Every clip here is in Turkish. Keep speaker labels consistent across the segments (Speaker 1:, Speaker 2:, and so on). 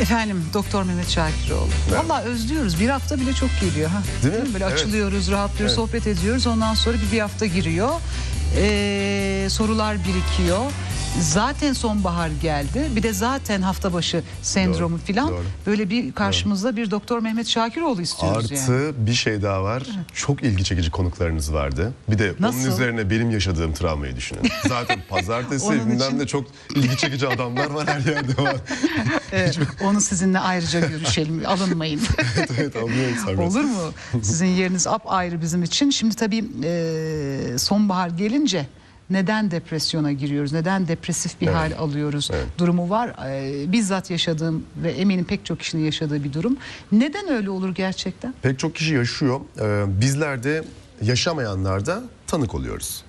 Speaker 1: Efendim Doktor Mehmet Şakiroğlu.
Speaker 2: Evet.
Speaker 1: Valla özlüyoruz. Bir hafta bile çok geliyor. Ha.
Speaker 2: Değil mi?
Speaker 1: Böyle
Speaker 2: Evet.
Speaker 1: açılıyoruz, rahatlıyoruz,
Speaker 2: Evet.
Speaker 1: sohbet ediyoruz. Ondan sonra bir, bir hafta giriyor. Ee, sorular birikiyor. Zaten sonbahar geldi. Bir de zaten hafta başı sendromu filan.
Speaker 2: doğru.
Speaker 1: Böyle bir karşımızda bir Doktor Mehmet Şakiroğlu istiyoruz
Speaker 2: Artı
Speaker 1: yani.
Speaker 2: bir şey daha var. Çok ilgi çekici konuklarınız vardı. Bir de
Speaker 1: Nasıl?
Speaker 2: onun üzerine benim yaşadığım travmayı düşünün. Zaten pazartesi
Speaker 1: Onun
Speaker 2: bilmem
Speaker 1: için-
Speaker 2: de çok ilgi çekici adamlar var her yerde var.
Speaker 1: Evet, onu sizinle ayrıca görüşelim. Alınmayın.
Speaker 2: evet evet anlıyorum serbest.
Speaker 1: Olur mu? Sizin yeriniz apayrı bizim için. Şimdi tabii e, sonbahar gelince neden depresyona giriyoruz? Neden depresif bir
Speaker 2: Evet.
Speaker 1: hal alıyoruz?
Speaker 2: Evet.
Speaker 1: Durumu var. E, bizzat yaşadığım ve eminim pek çok kişinin yaşadığı bir durum. Neden öyle olur gerçekten?
Speaker 2: Pek çok kişi yaşıyor. Ee, bizler de yaşamayanlar da tanık oluyoruz.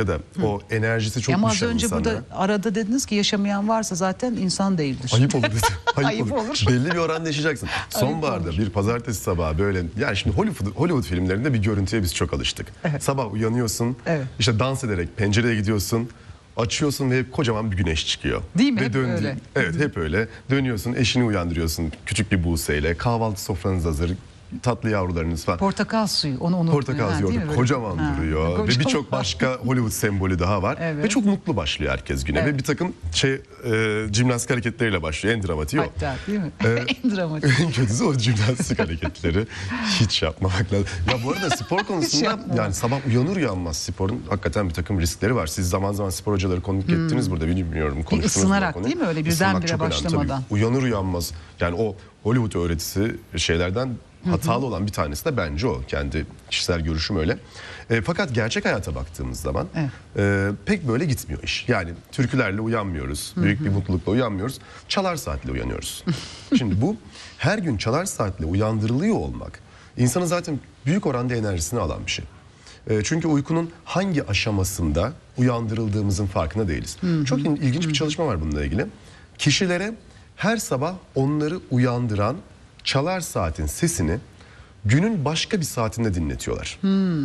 Speaker 2: Ya da o enerjisi çok
Speaker 1: Ama az
Speaker 2: düşen
Speaker 1: önce
Speaker 2: insanlara.
Speaker 1: burada arada dediniz ki yaşamayan varsa zaten insan değildir.
Speaker 2: Ayıp olur dedi. Ayıp,
Speaker 1: Ayıp
Speaker 2: olur.
Speaker 1: olur.
Speaker 2: Belli bir oranda yaşayacaksın. Sonbaharda bir pazartesi sabahı böyle yani şimdi Hollywood, Hollywood filmlerinde bir görüntüye biz çok alıştık. Sabah uyanıyorsun.
Speaker 1: Evet.
Speaker 2: işte dans ederek pencereye gidiyorsun. Açıyorsun ve kocaman bir güneş çıkıyor.
Speaker 1: Değil mi?
Speaker 2: Ve
Speaker 1: Hep
Speaker 2: döndüğün-
Speaker 1: öyle.
Speaker 2: Evet hep öyle. Dönüyorsun eşini uyandırıyorsun küçük bir buseyle. Kahvaltı sofranız hazır. Tatlı yavrularınız falan.
Speaker 1: Portakal suyu onu unutmayın.
Speaker 2: Portakal suyu orada kocaman
Speaker 1: Ha,
Speaker 2: duruyor ve
Speaker 1: kocaman.
Speaker 2: birçok başka Hollywood sembolü daha var
Speaker 1: Evet.
Speaker 2: ve çok mutlu başlıyor herkes güne
Speaker 1: Evet.
Speaker 2: ve bir takım şey e, jimnastik hareketleriyle başlıyor en dramatiği o.
Speaker 1: Hatta değil mi?
Speaker 2: Ee,
Speaker 1: en dramatik.
Speaker 2: En kötüsü o jimnastik hareketleri. Hiç yapmamak lazım. Ya bu arada spor konusunda yani sabah uyanır uyanmaz sporun hakikaten bir takım riskleri var. Siz zaman zaman spor hocaları konuk ettiniz burada bilmiyorum
Speaker 1: Hmm. ısınarak
Speaker 2: konuyu?
Speaker 1: değil mi? Öyle birdenbire
Speaker 2: çok önemli tabii.
Speaker 1: başlamadan.
Speaker 2: Uyanır uyanmaz yani o Hollywood öğretisi şeylerden hatalı olan bir tanesi de bence o. Kendi kişisel görüşüm öyle. E, fakat gerçek hayata baktığımız zaman
Speaker 1: Evet.
Speaker 2: e, pek böyle gitmiyor iş. Yani türkülerle uyanmıyoruz. Büyük bir mutlulukla uyanmıyoruz. Çalar saatle uyanıyoruz. Şimdi bu her gün çalar saatle uyandırılıyor olmak insanın zaten büyük oranda enerjisini alan bir şey. E, çünkü uykunun hangi aşamasında uyandırıldığımızın farkında değiliz. Çok il- ilginç bir çalışma var bununla ilgili. Kişilere her sabah onları uyandıran çalar saatin sesini günün başka bir saatinde dinletiyorlar.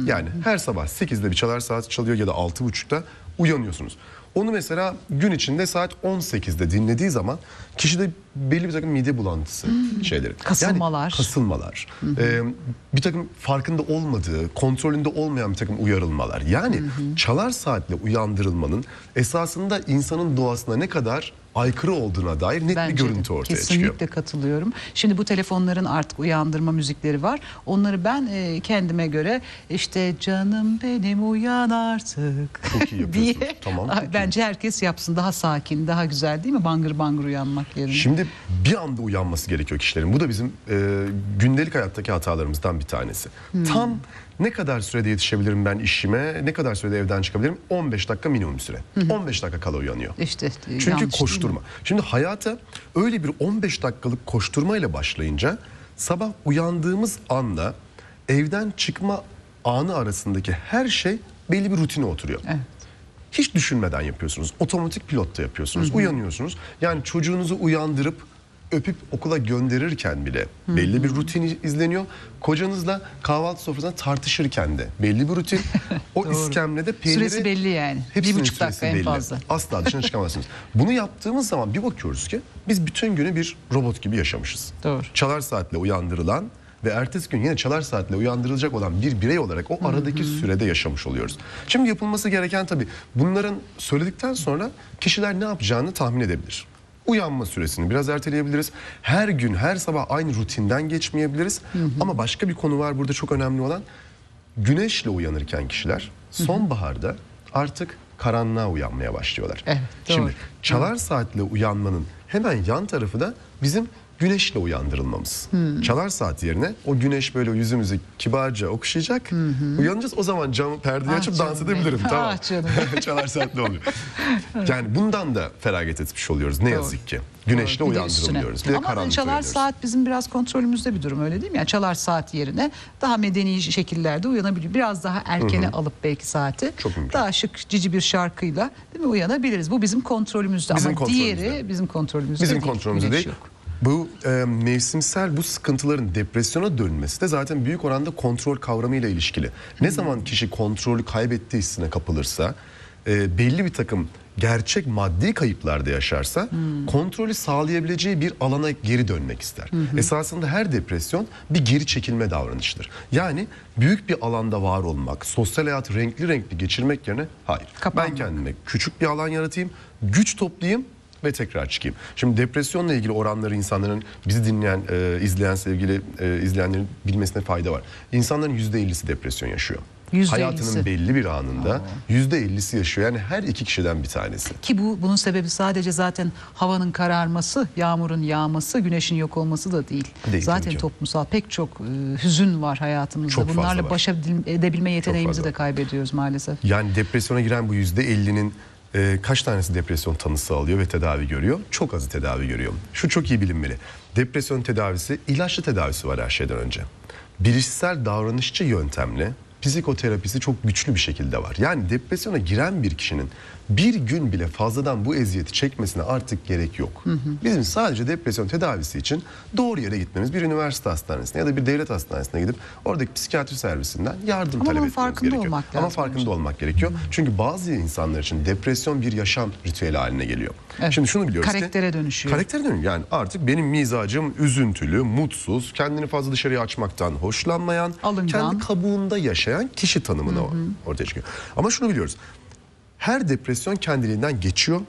Speaker 2: Yani her sabah 8'de bir çalar saat çalıyor ya da 6.30'da uyanıyorsunuz. Onu mesela gün içinde saat 18'de dinlediği zaman kişide belli bir takım mide bulantısı şeyleri.
Speaker 1: Kasılmalar.
Speaker 2: Yani kasılmalar. e, bir takım farkında olmadığı, kontrolünde olmayan bir takım uyarılmalar. Yani çalar saatle uyandırılmanın esasında insanın doğasına ne kadar aykırı olduğuna dair net bir
Speaker 1: Bence de.
Speaker 2: görüntü ortaya
Speaker 1: Kesinlikle
Speaker 2: çıkıyor.
Speaker 1: katılıyorum. Şimdi bu telefonların artık uyandırma müzikleri var. Onları ben e, kendime göre işte canım benim uyan artık
Speaker 2: Çok iyi
Speaker 1: diye
Speaker 2: Tamam,
Speaker 1: bence herkes yapsın. Daha sakin, daha güzel değil mi? Bangır bangır uyanmak yerine.
Speaker 2: Şimdi bir anda uyanması gerekiyor kişilerin. Bu da bizim e, gündelik hayattaki hatalarımızdan bir tanesi.
Speaker 1: Hmm.
Speaker 2: Tam ne kadar sürede yetişebilirim ben işime, ne kadar sürede evden çıkabilirim? 15 dakika minimum süre. 15 dakika kala uyanıyor.
Speaker 1: işte e,
Speaker 2: Çünkü koşturma. Şimdi hayata öyle bir 15 dakikalık koşturmayla başlayınca sabah uyandığımız anda evden çıkma anı arasındaki her şey belli bir rutine oturuyor.
Speaker 1: Evet.
Speaker 2: Hiç düşünmeden yapıyorsunuz. Otomatik pilotta yapıyorsunuz. Uyanıyorsunuz. Yani çocuğunuzu uyandırıp öpüp okula gönderirken bile belli bir rutin izleniyor. Kocanızla kahvaltı sofrasında tartışırken de belli bir rutin. O iskemlede peyniri...
Speaker 1: Süresi belli yani. Bir
Speaker 2: Hepsinin
Speaker 1: buçuk
Speaker 2: süresi
Speaker 1: dakika en
Speaker 2: belli.
Speaker 1: fazla.
Speaker 2: Asla dışına çıkamazsınız. Bunu yaptığımız zaman bir bakıyoruz ki biz bütün günü bir robot gibi yaşamışız.
Speaker 1: Doğru.
Speaker 2: Çalar saatle uyandırılan ve ertesi gün yine çalar saatle uyandırılacak olan bir birey olarak o aradaki sürede yaşamış oluyoruz. Şimdi yapılması gereken tabii bunların söyledikten sonra kişiler ne yapacağını tahmin edebilir. Uyanma süresini biraz erteleyebiliriz. Her gün her sabah aynı rutinden geçmeyebiliriz. Ama başka bir konu var burada çok önemli olan. Güneşle uyanırken kişiler sonbaharda artık karanlığa uyanmaya başlıyorlar.
Speaker 1: Evet, doğru.
Speaker 2: Şimdi çalar saatle uyanmanın hemen yan tarafı da bizim güneşle uyandırılmamız. Çalar saat yerine o güneş böyle yüzümüzü kibarca okşayacak. Uyanacağız o zaman camı perdeyi
Speaker 1: Ah
Speaker 2: açıp
Speaker 1: canım
Speaker 2: dans
Speaker 1: benim.
Speaker 2: edebilirim.
Speaker 1: Ah
Speaker 2: tamam.
Speaker 1: canım.
Speaker 2: Çalar saatle oluyor. Yani bundan da feragat etmiş oluyoruz ne yazık ki. Güneşle
Speaker 1: Doğru,
Speaker 2: uyandırılıyoruz. Bir de
Speaker 1: Ama çalar
Speaker 2: uyanıyoruz.
Speaker 1: saat bizim biraz kontrolümüzde bir durum öyle değil mi? Yani çalar saat yerine daha medeni şekillerde uyanabiliyor. Biraz daha erkene alıp belki saati.
Speaker 2: Çok mümkün.
Speaker 1: Daha şık cici bir şarkıyla değil mi uyanabiliriz. Bu bizim kontrolümüzde
Speaker 2: Bizim
Speaker 1: ama
Speaker 2: kontrolümüzde.
Speaker 1: diğeri bizim kontrolümüzde
Speaker 2: Bizim
Speaker 1: değil.
Speaker 2: kontrolümüzde değil.
Speaker 1: yok.
Speaker 2: Bu e, mevsimsel bu sıkıntıların depresyona dönmesi de zaten büyük oranda kontrol kavramıyla ilişkili. Ne zaman kişi kontrolü kaybettiği hissine kapılırsa e, belli bir takım gerçek maddi kayıplarda yaşarsa kontrolü sağlayabileceği bir alana geri dönmek ister. Esasında her depresyon bir geri çekilme davranışıdır. Yani büyük bir alanda var olmak, sosyal hayatı renkli renkli geçirmek yerine hayır.
Speaker 1: Kapanmak.
Speaker 2: Ben kendime küçük bir alan yaratayım, güç toplayayım ve tekrar çıkayım. Şimdi depresyonla ilgili oranları insanların bizi dinleyen, e, izleyen sevgili e, izleyenlerin bilmesine fayda var. İnsanların %50'si depresyon yaşıyor.
Speaker 1: %50'si.
Speaker 2: Hayatının belli bir anında %50'si yaşıyor. Yani her iki kişiden bir tanesi.
Speaker 1: Ki bu bunun sebebi sadece zaten havanın kararması, yağmurun yağması, güneşin yok olması da değil.
Speaker 2: Değil,
Speaker 1: zaten
Speaker 2: ki.
Speaker 1: toplumsal pek çok e, hüzün var hayatımızda.
Speaker 2: Çok
Speaker 1: Bunlarla baş edebilme yeteneğimizi de kaybediyoruz maalesef.
Speaker 2: Yani depresyona giren bu %50'nin e, kaç tanesi depresyon tanısı alıyor ve tedavi görüyor? Çok azı tedavi görüyor. Şu çok iyi bilinmeli. Depresyon tedavisi ilaçlı tedavisi var her şeyden önce. Bilişsel davranışçı yöntemle psikoterapisi çok güçlü bir şekilde var. Yani depresyona giren bir kişinin bir gün bile fazladan bu eziyeti çekmesine artık gerek yok. Bizim sadece depresyon tedavisi için doğru yere gitmemiz bir üniversite hastanesine ya da bir devlet hastanesine gidip oradaki psikiyatri servisinden yardım
Speaker 1: Ama
Speaker 2: talep etmemiz
Speaker 1: farkında
Speaker 2: gerekiyor.
Speaker 1: olmak
Speaker 2: Ama farkında
Speaker 1: önce.
Speaker 2: olmak gerekiyor. Çünkü bazı insanlar için depresyon bir yaşam ritüeli haline geliyor.
Speaker 1: Evet.
Speaker 2: Şimdi şunu biliyoruz ki
Speaker 1: Karaktere dönüşüyor.
Speaker 2: Karaktere dönüyor. Yani artık benim mizacım üzüntülü, mutsuz, kendini fazla dışarıya açmaktan hoşlanmayan,
Speaker 1: Alıngan.
Speaker 2: kendi kabuğunda yaşayan kişi tanımına ortaya çıkıyor. Ama şunu biliyoruz. Her depresyon kendiliğinden geçiyor.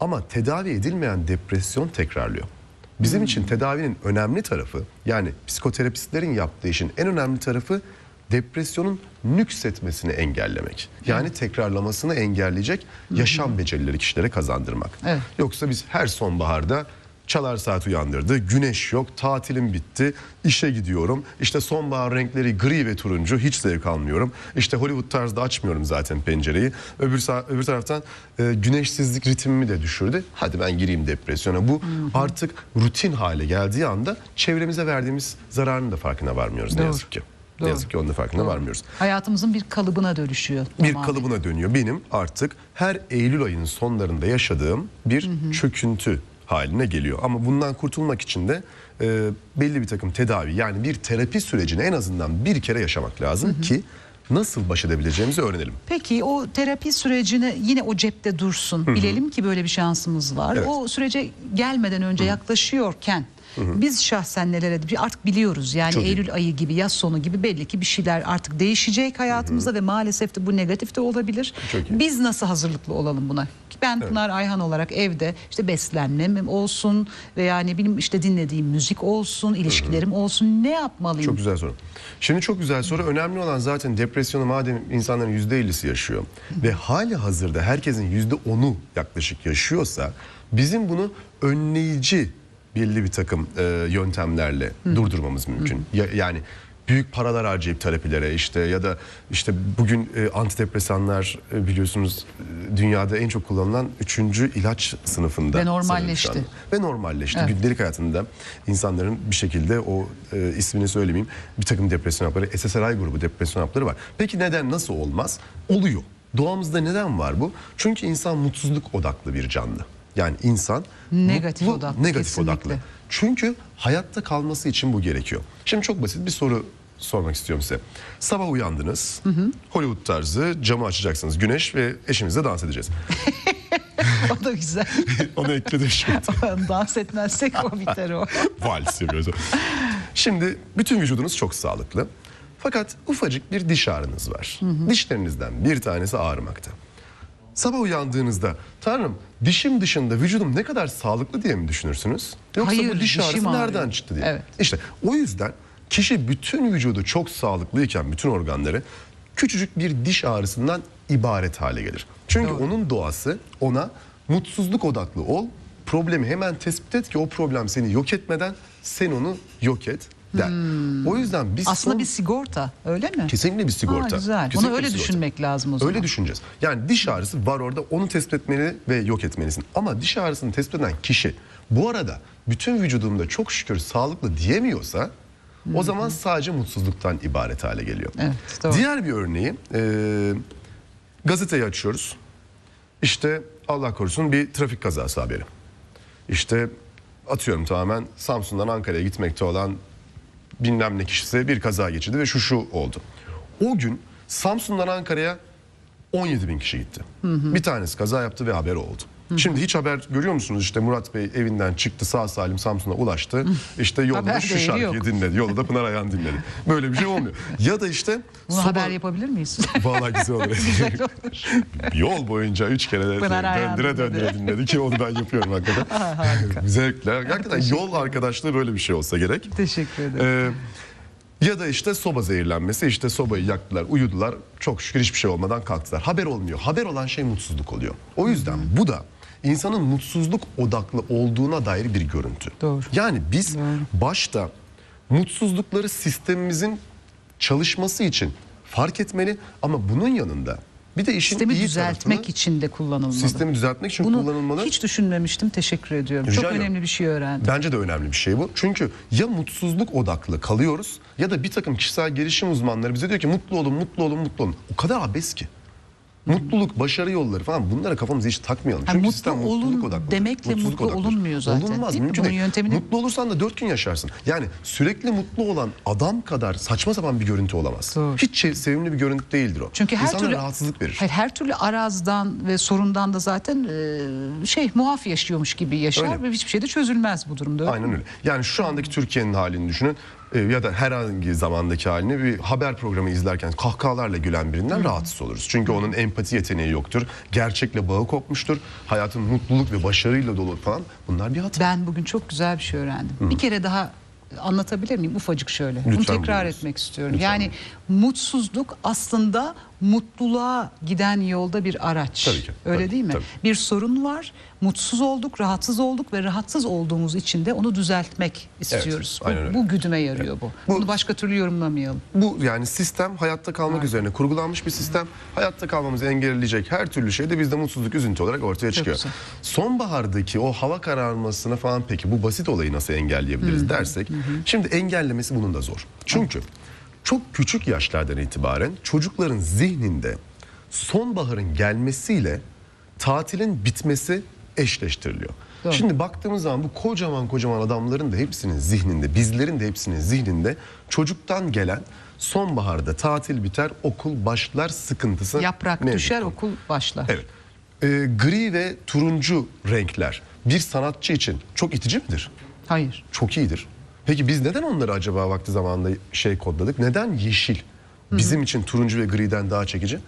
Speaker 2: Ama tedavi edilmeyen depresyon tekrarlıyor. Bizim için tedavinin önemli tarafı yani psikoterapistlerin yaptığı işin en önemli tarafı depresyonun nüksetmesini engellemek. Yani tekrarlamasını engelleyecek yaşam becerileri kişilere kazandırmak.
Speaker 1: Evet.
Speaker 2: Yoksa biz her sonbaharda çalar saat uyandırdı, güneş yok, tatilim bitti, işe gidiyorum. İşte sonbahar renkleri gri ve turuncu, hiç zevk almıyorum. İşte Hollywood tarzda açmıyorum zaten pencereyi. Öbür, öbür taraftan e, güneşsizlik ritmimi de düşürdü. Hadi ben gireyim depresyona. Bu artık rutin hale geldiği anda çevremize verdiğimiz zararın da farkına varmıyoruz ne
Speaker 1: Doğru.
Speaker 2: yazık ki.
Speaker 1: Doğru.
Speaker 2: Ne yazık ki onun da farkına varmıyoruz
Speaker 1: Hayatımızın bir kalıbına dönüşüyor.
Speaker 2: bir
Speaker 1: tamamen.
Speaker 2: kalıbına dönüyor. Benim artık her Eylül ayının sonlarında yaşadığım bir çöküntü haline geliyor. Ama bundan kurtulmak için de e, belli bir takım tedavi yani bir terapi sürecini en azından bir kere yaşamak lazım ki nasıl baş edebileceğimizi öğrenelim.
Speaker 1: Peki o terapi sürecine yine o cepte dursun. Bilelim ki böyle bir şansımız var.
Speaker 2: Evet.
Speaker 1: O sürece gelmeden önce yaklaşıyorken biz şahsen neler edip artık biliyoruz. Yani
Speaker 2: Çok iyi.
Speaker 1: Eylül ayı gibi yaz sonu gibi belli ki bir şeyler artık değişecek hayatımızda ve maalesef de bu negatif de olabilir.
Speaker 2: İyi.
Speaker 1: Biz nasıl hazırlıklı olalım buna? Ben Pınar Ayhan olarak evde işte beslenmem olsun veya ne bileyim işte dinlediğim müzik olsun, ilişkilerim olsun ne yapmalıyım?
Speaker 2: Çok güzel soru. Şimdi çok güzel soru. Önemli olan zaten depresyonu madem insanların %50'si yaşıyor ve hali hazırda herkesin %10'u yaklaşık yaşıyorsa bizim bunu önleyici belli bir takım e, yöntemlerle durdurmamız mümkün. Ya- yani büyük paralar harcayıp terapilere işte ya da işte bugün e, antidepresanlar e, biliyorsunuz e, dünyada en çok kullanılan üçüncü ilaç sınıfında.
Speaker 1: Ve normalleşti.
Speaker 2: Ve normalleşti.
Speaker 1: Evet.
Speaker 2: Gündelik hayatında insanların bir şekilde o e, ismini söylemeyeyim bir takım depresyon hapları, SSRI grubu depresyon hapları var. Peki neden nasıl olmaz? Oluyor. Doğamızda neden var bu? Çünkü insan mutsuzluk odaklı bir canlı. Yani insan
Speaker 1: Negatif
Speaker 2: mutlu,
Speaker 1: odaklı,
Speaker 2: negatif
Speaker 1: kesinlikle.
Speaker 2: odaklı. Çünkü hayatta kalması için bu gerekiyor. Şimdi çok basit bir soru sormak istiyorum size. Sabah uyandınız. Hollywood tarzı camı açacaksınız. Güneş ve eşinizle dans edeceğiz.
Speaker 1: o da güzel.
Speaker 2: Onu ekledim şimdi.
Speaker 1: Dans etmezsek o biter o.
Speaker 2: Vals yapıyoruz. Şimdi bütün vücudunuz çok sağlıklı. Fakat ufacık bir diş ağrınız var. Dişlerinizden bir tanesi ağrımakta. Sabah uyandığınızda Tanrım dişim dışında vücudum ne kadar sağlıklı diye mi düşünürsünüz? Yoksa
Speaker 1: Hayır,
Speaker 2: bu diş ağrısı
Speaker 1: ağrıyor.
Speaker 2: nereden çıktı diye.
Speaker 1: Evet.
Speaker 2: İşte o yüzden kişi bütün vücudu çok sağlıklıyken bütün organları küçücük bir diş ağrısından ibaret hale gelir. Çünkü
Speaker 1: Doğru.
Speaker 2: onun doğası ona mutsuzluk odaklı ol, problemi hemen tespit et ki o problem seni yok etmeden sen onu yok et der. O yüzden biz
Speaker 1: Hmm. Aslında
Speaker 2: son-
Speaker 1: bir sigorta öyle mi?
Speaker 2: Kesinlikle bir sigorta.
Speaker 1: Aa, güzel.
Speaker 2: Kesinlikle
Speaker 1: Bunu öyle
Speaker 2: sigorta.
Speaker 1: düşünmek lazım o zaman.
Speaker 2: Öyle düşüneceğiz. Yani diş ağrısı var orada onu tespit etmeli ve yok etmelisin. Ama diş ağrısını tespit eden kişi bu arada bütün vücudumda çok şükür sağlıklı diyemiyorsa o zaman sadece mutsuzluktan ibaret hale geliyor.
Speaker 1: Evet, doğru.
Speaker 2: Diğer bir örneği e, gazeteyi açıyoruz. İşte Allah korusun bir trafik kazası haberi. İşte atıyorum tamamen Samsun'dan Ankara'ya gitmekte olan bilmem ne kişisi bir kaza geçirdi ve şu şu oldu. O gün Samsun'dan Ankara'ya 17 bin kişi gitti. Bir tanesi kaza yaptı ve haber oldu. Şimdi hiç haber görüyor musunuz işte Murat Bey evinden çıktı sağ salim Samsun'a ulaştı. İşte yolda
Speaker 1: Haber
Speaker 2: şu şarkıyı
Speaker 1: yok.
Speaker 2: dinledi. Yolda da Pınar Ayhan dinledi. Böyle bir şey olmuyor. Ya da işte
Speaker 1: Bunu
Speaker 2: soba-
Speaker 1: haber yapabilir miyiz?
Speaker 2: Vallahi güzel olur.
Speaker 1: Güzel olur.
Speaker 2: Yol boyunca üç kere de
Speaker 1: Pınar
Speaker 2: döndüre döndüre dinledi ki onu ben yapıyorum hakikaten. Zevkle. Hakikaten yol arkadaşlığı böyle bir şey olsa gerek.
Speaker 1: Teşekkür ederim.
Speaker 2: Ee, ya da işte soba zehirlenmesi işte sobayı yaktılar uyudular çok şükür hiçbir şey olmadan kalktılar. Haber olmuyor. Haber olan şey mutsuzluk oluyor. O yüzden bu da insanın mutsuzluk odaklı olduğuna dair bir görüntü.
Speaker 1: Doğru.
Speaker 2: Yani biz başta mutsuzlukları sistemimizin çalışması için fark etmeli ama bunun yanında bir de işin
Speaker 1: Sistemi
Speaker 2: iyi
Speaker 1: düzeltmek
Speaker 2: tarafını,
Speaker 1: için de kullanılmalı.
Speaker 2: sistemi düzeltmek için
Speaker 1: Bunu
Speaker 2: kullanılmalı.
Speaker 1: hiç düşünmemiştim. Teşekkür ediyorum.
Speaker 2: Rica
Speaker 1: Çok
Speaker 2: ederim.
Speaker 1: önemli bir şey öğrendim.
Speaker 2: Bence de önemli bir şey bu. Çünkü ya mutsuzluk odaklı kalıyoruz ya da bir takım kişisel gelişim uzmanları bize diyor ki mutlu olun, mutlu olun, mutlu olun. O kadar abes ki. Mutluluk, başarı yolları falan bunlara kafamızı hiç takmayalım. Çünkü
Speaker 1: mutlu
Speaker 2: sistem
Speaker 1: olun
Speaker 2: mutluluk odaklı.
Speaker 1: demekle mutlu
Speaker 2: odaklı.
Speaker 1: olunmuyor zaten,
Speaker 2: Olunmaz,
Speaker 1: değil
Speaker 2: mümkün
Speaker 1: Bunun
Speaker 2: değil.
Speaker 1: yöntemini-
Speaker 2: Mutlu olursan da dört gün yaşarsın. Yani sürekli mutlu olan adam kadar saçma sapan bir görüntü olamaz.
Speaker 1: Doğru.
Speaker 2: Hiç şey- sevimli bir görüntü değildir o.
Speaker 1: Çünkü her
Speaker 2: İnsana
Speaker 1: türlü
Speaker 2: rahatsızlık verir.
Speaker 1: Hayır, her türlü arazdan ve sorundan da zaten e, şey muaf yaşıyormuş gibi yaşar
Speaker 2: Öyle.
Speaker 1: ve hiçbir şey de çözülmez bu durumda. öyle
Speaker 2: Aynen öyle. Yani şu andaki Türkiye'nin halini düşünün ya da herhangi zamandaki halini bir haber programı izlerken kahkahalarla gülen birinden rahatsız oluruz. Çünkü onun empati yeteneği yoktur. Gerçekle bağı kopmuştur. Hayatın mutluluk ve başarıyla dolu falan. Bunlar bir hata.
Speaker 1: Ben bugün çok güzel bir şey öğrendim. Bir kere daha anlatabilir miyim ufacık şöyle? Bunu
Speaker 2: Lütfen
Speaker 1: tekrar
Speaker 2: buyurunuz.
Speaker 1: etmek istiyorum.
Speaker 2: Lütfen
Speaker 1: yani mutsuzluk aslında mutluluğa giden yolda bir araç.
Speaker 2: Tabii ki,
Speaker 1: Öyle
Speaker 2: tabii,
Speaker 1: değil mi?
Speaker 2: tabii.
Speaker 1: Bir sorun var. Mutsuz olduk, rahatsız olduk ve rahatsız olduğumuz için de onu düzeltmek istiyoruz.
Speaker 2: aynen
Speaker 1: bu, bu güdüme yarıyor bu.
Speaker 2: Bu-
Speaker 1: Bunu başka türlü yorumlamayalım.
Speaker 2: Bu yani sistem hayatta kalmak üzerine kurgulanmış bir sistem. Hayatta kalmamızı engelleyecek her türlü şey de bizde mutsuzluk, üzüntü olarak ortaya çıkıyor. Sonbahardaki o hava kararmasına falan peki bu basit olayı nasıl engelleyebiliriz dersek. Şimdi engellemesi bunun da zor. Çünkü çok küçük yaşlardan itibaren çocukların zihninde sonbaharın gelmesiyle tatilin bitmesi eşleştiriliyor.
Speaker 1: Doğru.
Speaker 2: Şimdi baktığımız zaman bu kocaman kocaman adamların da hepsinin zihninde, bizlerin de hepsinin zihninde çocuktan gelen sonbaharda tatil biter, okul başlar sıkıntısı.
Speaker 1: Yaprak
Speaker 2: mevcut.
Speaker 1: düşer, okul başlar.
Speaker 2: Evet. Ee, gri ve turuncu renkler bir sanatçı için çok itici midir?
Speaker 1: Hayır.
Speaker 2: Çok iyidir. Peki biz neden onları acaba vakti zamanında şey kodladık? Neden yeşil bizim için turuncu ve griden daha çekici?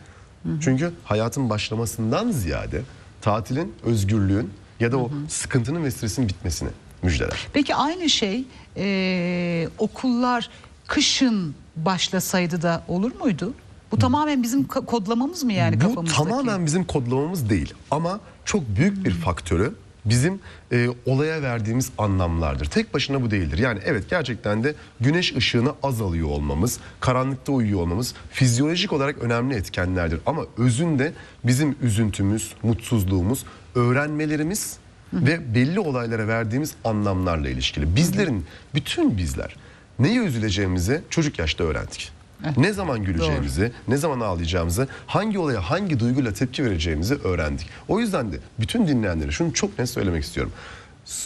Speaker 2: Çünkü hayatın başlamasından ziyade tatilin, özgürlüğün ya da o sıkıntının ve stresin bitmesini müjdeler.
Speaker 1: Peki aynı şey e, okullar kışın başlasaydı da olur muydu? Bu tamamen bizim ka- kodlamamız mı yani
Speaker 2: Bu
Speaker 1: kafamızdaki?
Speaker 2: tamamen bizim kodlamamız değil ama çok büyük bir faktörü bizim e, olaya verdiğimiz anlamlardır. Tek başına bu değildir. Yani evet gerçekten de güneş ışığını az alıyor olmamız, karanlıkta uyuyor olmamız fizyolojik olarak önemli etkenlerdir. Ama özünde bizim üzüntümüz, mutsuzluğumuz, öğrenmelerimiz ve belli olaylara verdiğimiz anlamlarla ilişkili. Bizlerin, bütün bizler neye üzüleceğimizi çocuk yaşta öğrendik. Ne zaman güleceğimizi, ne zaman ağlayacağımızı, hangi olaya hangi duyguyla tepki vereceğimizi öğrendik. O yüzden de bütün dinleyenlere şunu çok net söylemek istiyorum.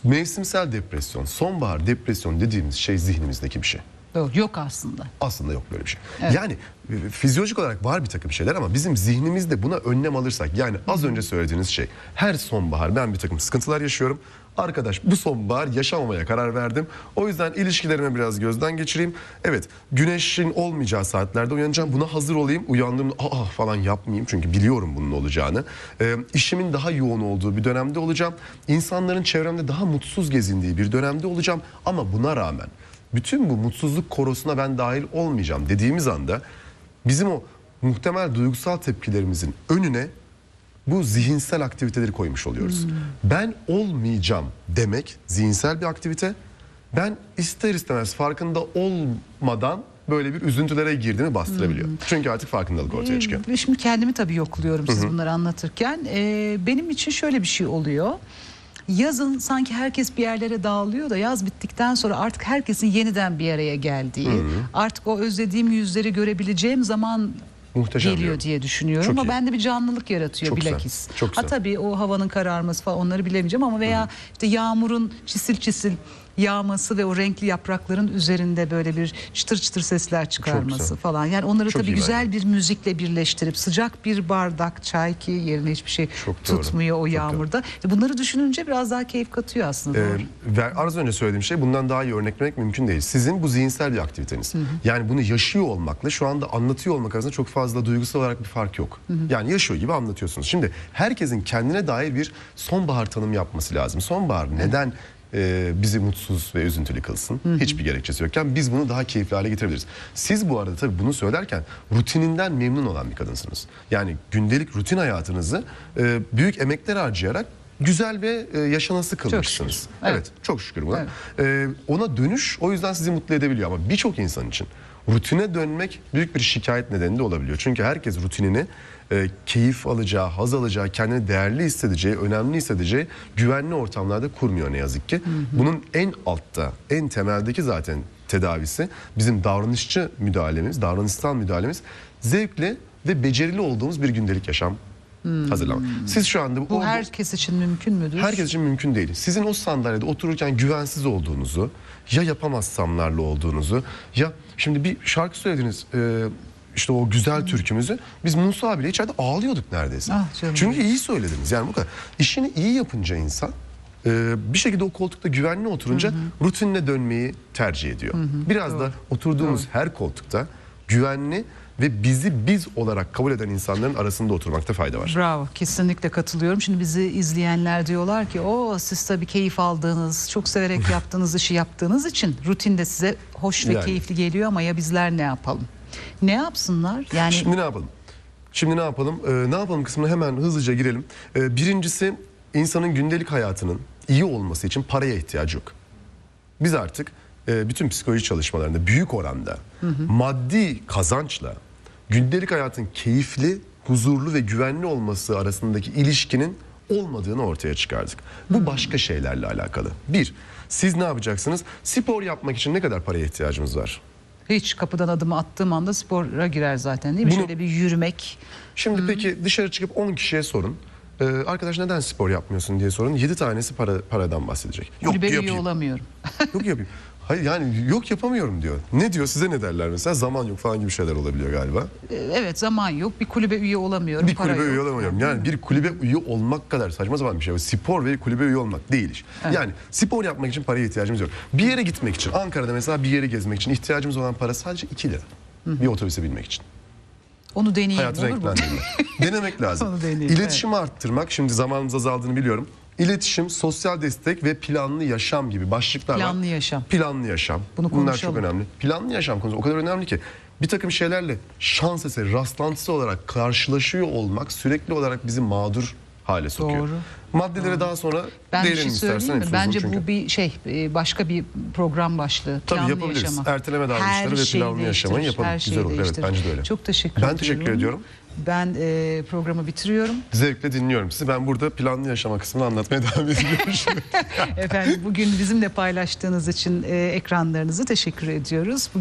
Speaker 2: Mevsimsel depresyon, sonbahar depresyon dediğimiz şey zihnimizdeki bir şey.
Speaker 1: Doğru, yok aslında.
Speaker 2: Aslında yok böyle bir şey. Yani e, fizyolojik olarak var bir takım şeyler ama bizim zihnimizde buna önlem alırsak yani az önce söylediğiniz şey her sonbahar ben bir takım sıkıntılar yaşıyorum. Arkadaş bu sonbahar yaşamamaya karar verdim. O yüzden ilişkilerime biraz gözden geçireyim. Evet güneşin olmayacağı saatlerde uyanacağım. Buna hazır olayım. Uyandığımda aa falan yapmayayım. Çünkü biliyorum bunun olacağını. Ee, işimin daha yoğun olduğu bir dönemde olacağım. İnsanların çevremde daha mutsuz gezindiği bir dönemde olacağım. Ama buna rağmen bütün bu mutsuzluk korosuna ben dahil olmayacağım dediğimiz anda bizim o muhtemel duygusal tepkilerimizin önüne bu zihinsel aktiviteleri koymuş oluyoruz. Ben olmayacağım demek zihinsel bir aktivite. Ben ister istemez farkında olmadan böyle bir üzüntülere girdiğimi bastırabiliyor. Çünkü artık farkındalık ortaya çıkıyor.
Speaker 1: Ee, Şimdi kendimi tabii yokluyorum siz bunları anlatırken. Ee, benim için şöyle bir şey oluyor. Yazın sanki herkes bir yerlere dağılıyor da yaz bittikten sonra artık herkesin yeniden bir araya geldiği, artık o özlediğim yüzleri görebileceğim zaman
Speaker 2: Muhteşem
Speaker 1: geliyor
Speaker 2: yorum.
Speaker 1: diye düşünüyorum.
Speaker 2: Çok
Speaker 1: ama
Speaker 2: iyi.
Speaker 1: bende bir canlılık yaratıyor
Speaker 2: Çok güzel,
Speaker 1: bilakis.
Speaker 2: çok
Speaker 1: Ha
Speaker 2: güzel.
Speaker 1: tabii o havanın kararması falan onları bilemeyeceğim ama veya işte yağmurun çisil çisil yağması ve o renkli yaprakların üzerinde böyle bir çıtır çıtır sesler çıkarması falan. Yani onları
Speaker 2: Çok
Speaker 1: tabii güzel
Speaker 2: bence.
Speaker 1: bir müzikle birleştirip sıcak bir bardak çay ki yerine hiçbir şey
Speaker 2: Çok doğru.
Speaker 1: tutmuyor o
Speaker 2: Çok
Speaker 1: yağmurda. E Bunları düşününce biraz daha keyif katıyor aslında.
Speaker 2: Ee,
Speaker 1: doğru.
Speaker 2: az önce söylediğim şey bundan daha iyi örneklemek mümkün değil. Sizin bu zihinsel bir aktiviteniz. Yani bunu yaşıyor olmakla şu anda anlatıyor olmak arasında çok fazla duygusal olarak bir fark yok. Yani yaşıyor gibi anlatıyorsunuz. Şimdi herkesin kendine dair bir sonbahar tanımı yapması lazım. Sonbahar neden e, bizi mutsuz ve üzüntülü kılsın? Hiçbir gerekçesi yokken biz bunu daha keyifli hale getirebiliriz. Siz bu arada tabii bunu söylerken rutininden memnun olan bir kadınsınız. Yani gündelik rutin hayatınızı e, büyük emekler harcayarak güzel ve e, yaşanası kılmışsınız.
Speaker 1: şükür.
Speaker 2: Evet.
Speaker 1: Evet.
Speaker 2: çok şükür buna.
Speaker 1: Evet.
Speaker 2: Ee, ona dönüş o yüzden sizi mutlu edebiliyor ama birçok insan için rutine dönmek büyük bir şikayet nedeni de olabiliyor. Çünkü herkes rutinini e, keyif alacağı, haz alacağı, kendini değerli hissedeceği, önemli hissedeceği güvenli ortamlarda kurmuyor ne yazık ki. Bunun en altta, en temeldeki zaten tedavisi bizim davranışçı müdahalemiz, davranışsal müdahalemiz zevkli ve becerili olduğumuz bir gündelik yaşam hazırlamak. Siz şu anda
Speaker 1: Bu
Speaker 2: o-
Speaker 1: herkes için mümkün müdür?
Speaker 2: Herkes için mümkün değil. Sizin o sandalyede otururken güvensiz olduğunuzu, ya yapamazsamlarla olduğunuzu, ya şimdi bir şarkı söylediniz e, işte o güzel türkümüzü biz Musa abiyle içeride ağlıyorduk neredeyse.
Speaker 1: Ah canım.
Speaker 2: Çünkü iyi söylediniz yani bu kadar. İşini iyi yapınca insan e, bir şekilde o koltukta güvenli oturunca rutinine dönmeyi tercih ediyor. Biraz da oturduğumuz her koltukta güvenli ve bizi biz olarak kabul eden insanların arasında oturmakta fayda var.
Speaker 1: Bravo kesinlikle katılıyorum. Şimdi bizi izleyenler diyorlar ki o siz tabii keyif aldığınız, çok severek yaptığınız işi yaptığınız için rutinde size hoş ve
Speaker 2: Yani.
Speaker 1: keyifli geliyor ama ya bizler ne yapalım? Ne yapsınlar? Yani
Speaker 2: Şimdi ne yapalım? Şimdi ne yapalım? Ee, ne yapalım kısmına hemen hızlıca girelim. Ee, birincisi insanın gündelik hayatının iyi olması için paraya ihtiyacı yok. Biz artık e, bütün psikoloji çalışmalarında büyük oranda maddi kazançla gündelik hayatın keyifli, huzurlu ve güvenli olması arasındaki ilişkinin olmadığını ortaya çıkardık. Bu başka şeylerle alakalı. Bir, siz ne yapacaksınız? Spor yapmak için ne kadar paraya ihtiyacımız var?
Speaker 1: hiç kapıdan adımı attığım anda spora girer zaten değil mi?
Speaker 2: Bunu-
Speaker 1: Şöyle bir yürümek.
Speaker 2: Şimdi peki dışarı çıkıp 10 kişiye sorun. Ee, arkadaş neden spor yapmıyorsun diye sorun. 7 tanesi para paradan bahsedecek. Yok
Speaker 1: Kulübe
Speaker 2: yapayım.
Speaker 1: olamıyorum.
Speaker 2: Yok yapayım. Hayır yani yok yapamıyorum diyor. Ne diyor size ne derler mesela zaman yok falan gibi şeyler olabiliyor galiba.
Speaker 1: Ee, evet zaman yok. Bir kulübe üye olamıyorum.
Speaker 2: Bir kulübe üye olamıyorum. Yani bir kulübe üye olmak kadar saçma sapan bir şey. Spor ve kulübe üye olmak değil iş. Yani spor yapmak için paraya ihtiyacımız yok. Bir yere gitmek için Ankara'da mesela bir yere gezmek için ihtiyacımız olan para sadece 2 lira. Bir otobüse binmek için.
Speaker 1: Onu deneyeyim
Speaker 2: Hayatı
Speaker 1: olur mu?
Speaker 2: renklendirmek. Denemek lazım.
Speaker 1: Onu deneyeyim,
Speaker 2: İletişimi arttırmak. Şimdi zamanımız azaldığını biliyorum. İletişim, sosyal destek ve planlı yaşam gibi başlıklar var.
Speaker 1: Planlı yaşam.
Speaker 2: Planlı yaşam.
Speaker 1: Bunu
Speaker 2: Bunlar
Speaker 1: konuşalım.
Speaker 2: çok önemli. Planlı yaşam konusu o kadar önemli ki bir takım şeylerle şans eseri, rastlantısı olarak karşılaşıyor olmak sürekli olarak bizi mağdur hale sokuyor.
Speaker 1: Doğru.
Speaker 2: Maddelere daha sonra
Speaker 1: Ben
Speaker 2: değinelim
Speaker 1: şey
Speaker 2: istersen.
Speaker 1: Bence
Speaker 2: çünkü.
Speaker 1: bu bir şey e, başka bir program başlığı.
Speaker 2: Tabii
Speaker 1: Planlı
Speaker 2: yapabiliriz.
Speaker 1: yaşama.
Speaker 2: Erteleme davranışları ve
Speaker 1: şeyi
Speaker 2: planlı yaşamayı yapalım.
Speaker 1: her şeyi
Speaker 2: Güzel olur. Evet, bence de öyle.
Speaker 1: Çok teşekkür
Speaker 2: Ben
Speaker 1: ediyorum.
Speaker 2: teşekkür ediyorum.
Speaker 1: Ben e, programı bitiriyorum.
Speaker 2: Zevkle dinliyorum sizi. Ben burada planlı yaşama kısmını anlatmaya devam ediyorum.
Speaker 1: Efendim bugün bizimle paylaştığınız için e, ekranlarınızı teşekkür ediyoruz. Bugün